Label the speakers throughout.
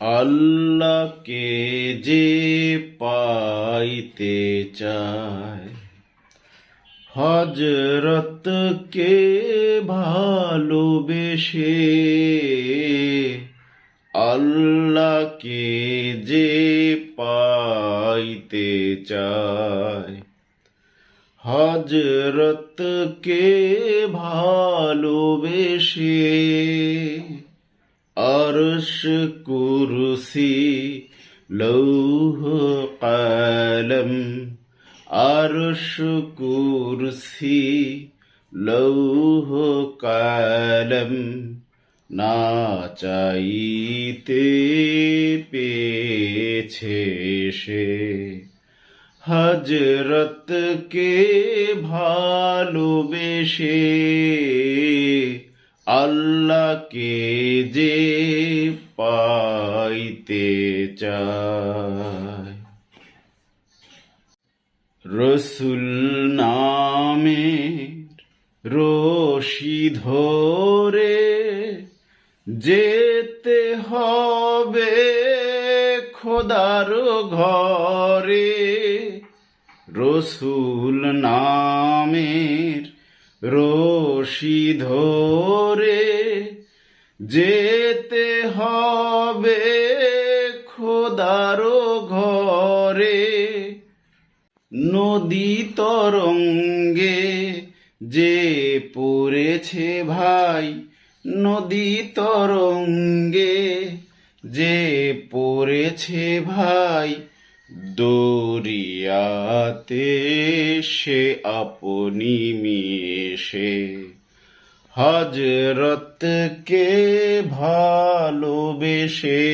Speaker 1: আল্লাহকে যে পাইতে চায়। হজরতকে ভালোবেসে আল্লাহকে যে পাইতে চায়। হজরতকে ভালোবেসে আরশ কুরসি লৌহ কলম। আরশ কুরসি লৌহ কলম। না চাইতে পেয়েছে সে। হজরতকে ভালোবেসে আল্লাহকে যে পাইতে চায়। রসুল নামের রশি ধরে যেতে হবে খোদার ঘরে। রসুল নামের রশি ধরে যেতে হবে খোদার ঘরে। নদী তরঙ্গে যে পড়েছে ভাই, নদী তরঙ্গে যে পড়েছে ভাই দরিয়াতে সে আপনি মিশে। হজরতকে ভালোবেসে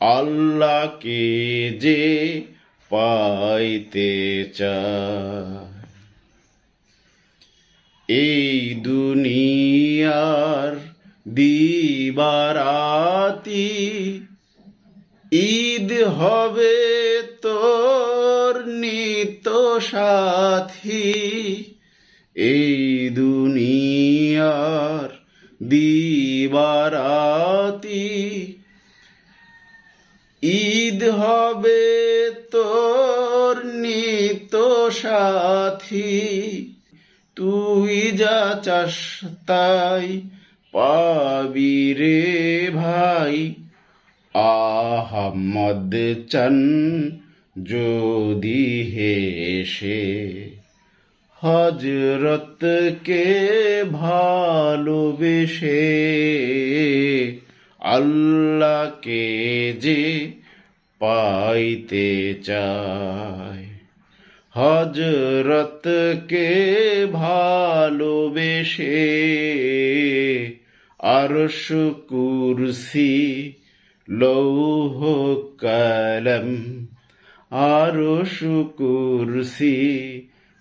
Speaker 1: আল্লাহকে যে পাইতে চায়। এই দুনিয়ার দিবারাতি ঈদ হবে তোর নিত সাথী। এই দুনিয়ার দিবারাতি। ঈদ হবে তোর নিত সাথী। তুই যা চাস তাই পাবি রে ভাই। আহমদ চান যদি হেসে হজরতকে ভালোবেসে আল্লাহকে যে পাইতে চায়। হজরতকে ভালোবেসে আরশ কুরসি লৌহ কলম আরশ কুরসি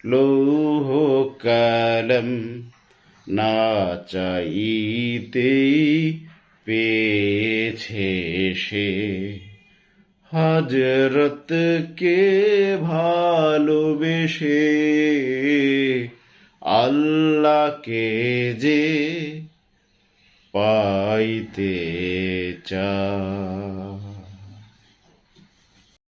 Speaker 1: লৌহ কলম না চাইতেই পেয়েছে সে হজরতকে ভালোবেসে আল্লাহকে যে পাইতে চায়